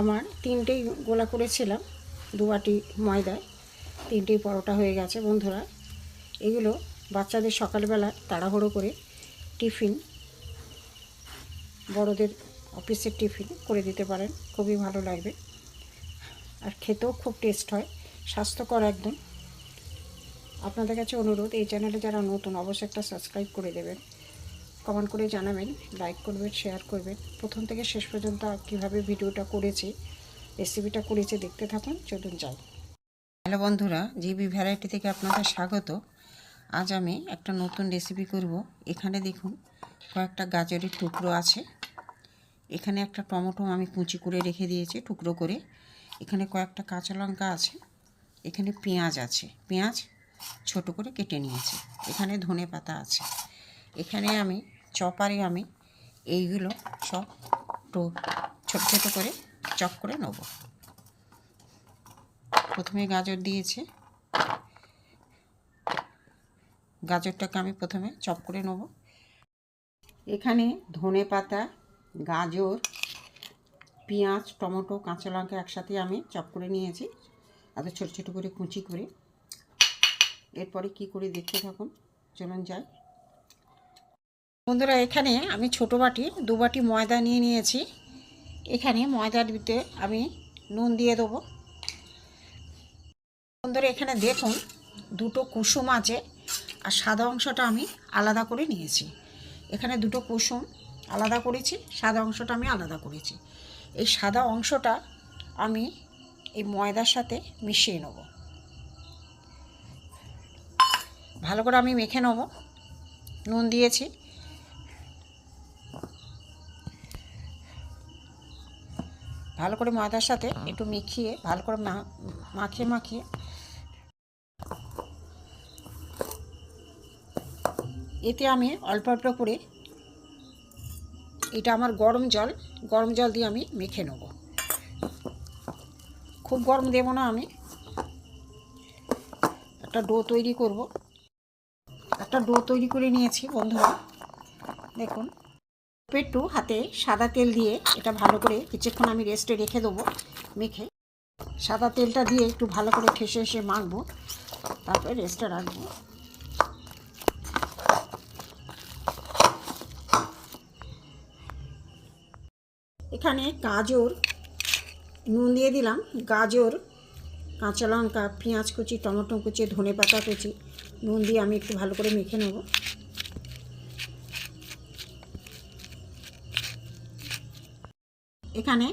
আমার তিনটেই গোলা করেছিলাম, দু বাটি ময়দায় তিনটেই পরোটা হয়ে গেছে বন্ধুরা। এগুলো বাচ্চাদের সকালবেলা তাড়াহুড়ো করে টিফিন, বড়দের অফিসের টিফিন করে দিতে পারেন, খুবই ভালো লাগবে। আর খেতেও খুব টেস্ট হয়, স্বাস্থ্যকর একদম। আপনাদের কাছে অনুরোধ, এই চ্যানেলে যারা নতুন, অবশ্যই একটা সাবস্ক্রাইব করে দেবেন। কমেন্ট করে জানাবেন লাইক করবেন শেয়ার করবেন। প্রথম থেকে শেষ পর্যন্ত কীভাবে ভিডিওটা করেছি রেসিপিটা করেছি, দেখতে থাকুন, চলুন যাই। হ্যালো বন্ধুরা, জিবি ভ্যারাইটি থেকে আপনাদের স্বাগত। আজ আমি একটা নতুন রেসিপি করব। এখানে দেখুন, কয়েকটা গাজরের টুকরো আছে। এখানে একটা টমেটো আমি কুচি করে রেখে দিয়েছি, টুকরো করে। এখানে কয়েকটা কাঁচা লঙ্কা আছে, এখানে পেঁয়াজ আছে। পেঁয়াজ ছোট করে কেটে নিয়েছি। এখানে ধনে পাতা আছে। এখানে আমি চপারে আমি এইগুলো সব তো ছোট ছোট করে চপ করে নেব। প্রথমে গাজর দিয়েছি। গাজরটাকে আমি প্রথমে চপ করে নেব। এখানে ধনে পাতা, গাজর, পেঁয়াজ, টমেটো, কাঁচা লঙ্কা একসাথে আমি চপ করে নিয়েছি। এত ছোট ছোট করে কুচি করে। এরপরে কি করে দেখতে থাকুন, চলুন যাই। বন্ধুরা, এখানে আমি ছোট বাটি, দু বাটি ময়দা নিয়ে নিয়েছি। এখানে ময়দার দিতে আমি নুন দিয়ে দেবো। বন্ধুরা, এখানে দেখুন, দুটো কুসুম আছে আর সাদা অংশটা আমি আলাদা করে নিয়েছি। এখানে দুটো কুসুম আলাদা করেছি, সাদা অংশটা আমি আলাদা করেছি। এই সাদা অংশটা আমি এই ময়দার সাথে মিশিয়ে নেব। ভালো করে আমি মেখে নেব। নুন দিয়েছি। ভালো করে ময়দার সাথে একটু মিখিয়ে, ভালো করে মাখিয়ে মাখিয়ে। এতে আমি অল্প অল্প করে এটা আমার গরম জল গরম জল দিয়ে আমি মেখে নেব। খুব গরম দেবো না আমি। একটা ডো তৈরি করব। একটা ডো তৈরি করে নিয়েছি বন্ধুরা। দেখুন। একটু হাতে সাদা তেল দিয়ে এটা ভালো করে কিছুক্ষণ আমি রেস্টে রেখে দেবো মেখে। সাদা তেলটা দিয়ে একটু ভালো করে ঠেসে এসে মাখবো, তারপরে রেস্টে রাখব। এখানে গাজর, নুন দিয়ে দিলাম। গাজর, কাঁচা লঙ্কা, পেঁয়াজ কুচি, টমেটো কুচি ধনে পাতা কুচি, নুন দিয়ে আমি একটু ভালো করে মেখে নেব। এখানে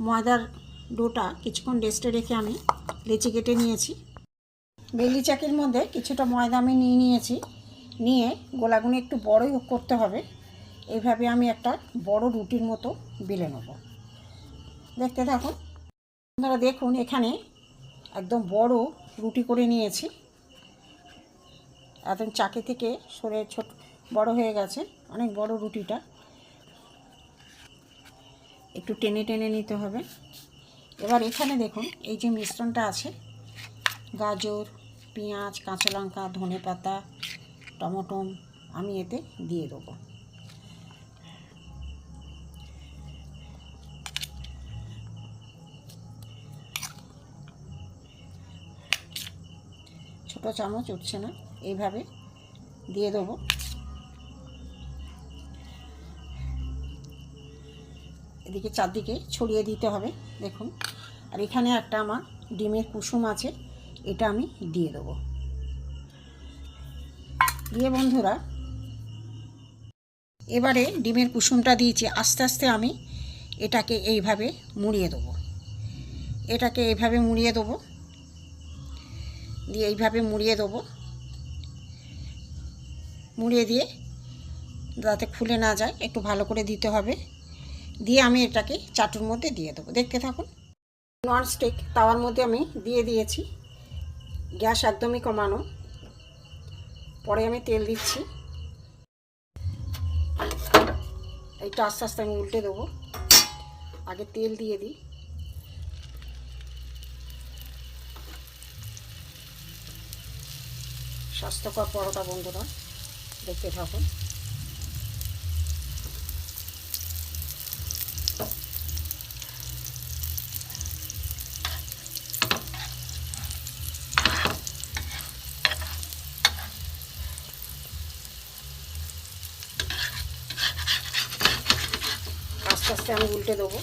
ময়দার ডোটা কিছুক্ষণ রেস্টে রেখে আমি লেচি কেটে নিয়েছি। বেলি চাকির মধ্যে কিছুটা ময়দা আমি নিয়ে নিয়েছি। নিয়ে গোলাগুনি একটু বড়ই করতে হবে। এইভাবে আমি একটা বড় রুটির মতো বেলে নেব। দেখতে থাকুন। আপনারা দেখুন, এখানে একদম বড় রুটি করে নিয়েছি। একদম চাকি থেকে সরে ছোট বড় হয়ে গেছে। অনেক বড় রুটিটা। একটু টেনে টেনে নিতে হবে। এবার এখানে দেখুন, এই যে মিশ্রণটা আছে, গাজর, পেঁয়াজ, কাঁচা লঙ্কা, ধনে পাতা টমেটো আমি এতে দিয়ে দেবো। ছোটো চামচ উঠছে না, এইভাবে দিয়ে দেবো। এদিকে চারদিকে ছড়িয়ে দিতে হবে, দেখুন। আর এখানে একটা আমার ডিমের কুসুম আছে, এটা আমি দিয়ে দেবো। দিয়ে বন্ধুরা, এবারে ডিমের কুসুমটা দিয়েছি, আস্তে আস্তে আমি এটাকে এইভাবে মুড়িয়ে দেবো। এটাকে এইভাবে মুড়িয়ে দেবো। দিয়ে এইভাবে মুড়িয়ে দেবো। মুড়িয়ে দিয়ে যাতে খুলে না যায়, একটু ভালো করে দিতে হবে। দিয়ে আমি এটাকে চাটুর মধ্যে দিয়ে দেবো। দেখতে থাকুন। ননস্টিক তাওয়ার মধ্যে আমি দিয়ে দিয়েছি। গ্যাস একদমই কমানো। পরে আমি তেল দিচ্ছি। এইটা আস্তে আস্তে আমি উল্টে দেবো। আগে তেল দিয়ে দিই। স্বাস্থ্যকর পরোটা বন্ধুরা, দেখতে থাকুন। আস্তে আমি উল্টে দেবো।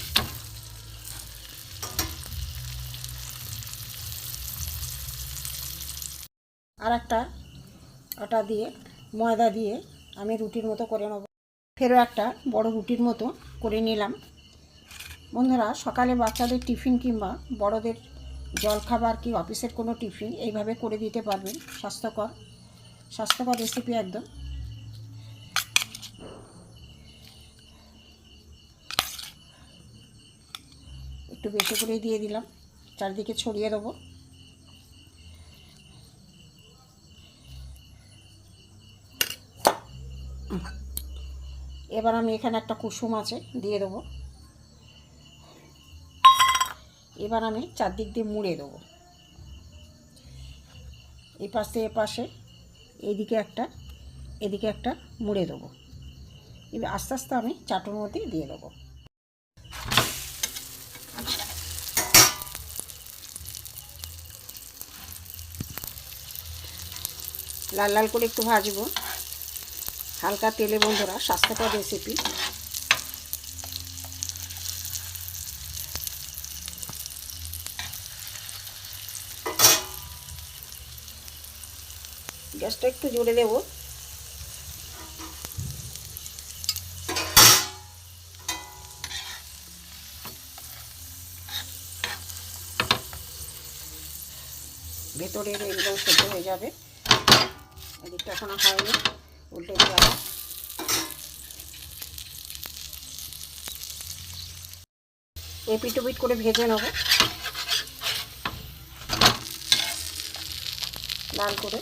আর একটা ওটা দিয়ে, ময়দা দিয়ে আমি রুটির মতো করে নেব। ফেরও একটা বড় রুটির মতো করে নিলাম। বন্ধুরা, সকালে বাচ্চাদের টিফিন কিংবা বড়দের জলখাবার কি অফিসের কোনো টিফিন, এইভাবে করে দিতে পারবেন। স্বাস্থ্যকর। স্বাস্থ্যকর রেসিপি একদম। একটু বেশি করেই দিয়ে দিলাম। চারদিকে ছড়িয়ে দেবো। এবার আমি এখানে একটা কুসুম আছে, দিয়ে দেবো। এবার আমি চারদিক দিয়ে মুড়ে দেবো। এই পাশ থেকে এপাশে এদিকে একটা এদিকে একটা মুড়ে দেবো। এবার আস্তে আস্তে আমি চাটুর মধ্যে দিয়ে দেবো। লাল লাল করে একটু ভাজবো। হালকা তেলে বন্ধুরা স্বাস্থ্যকর রেসিপি গ্যাসটা একটু জোরে দেবো। ভেতরের একদম সেদ্ধ হয়ে যাবে। এদিকটা এখনও হয়নি উল্টে দিয়ে আবার। এই পিট করে ভেজে নেব। লাল করে।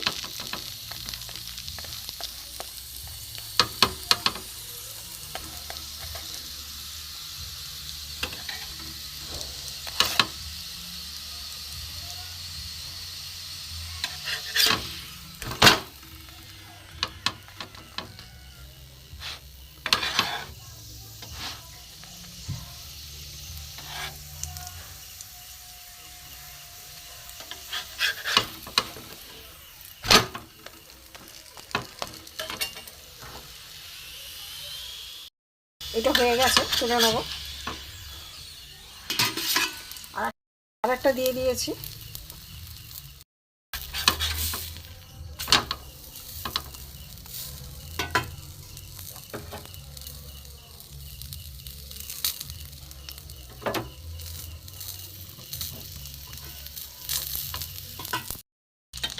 এটা হয়ে গেছে তুলে নেব। আর একটা দিয়ে দিয়েছি।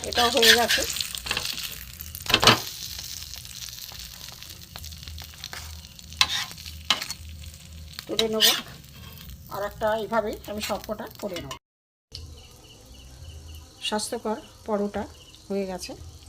এটাও হয়ে গেছে। তুলে নেব। আর একটা এইভাবেই আমি সবকটা করে নেব। স্বাস্থ্যকর পরোটা হয়ে গেছে।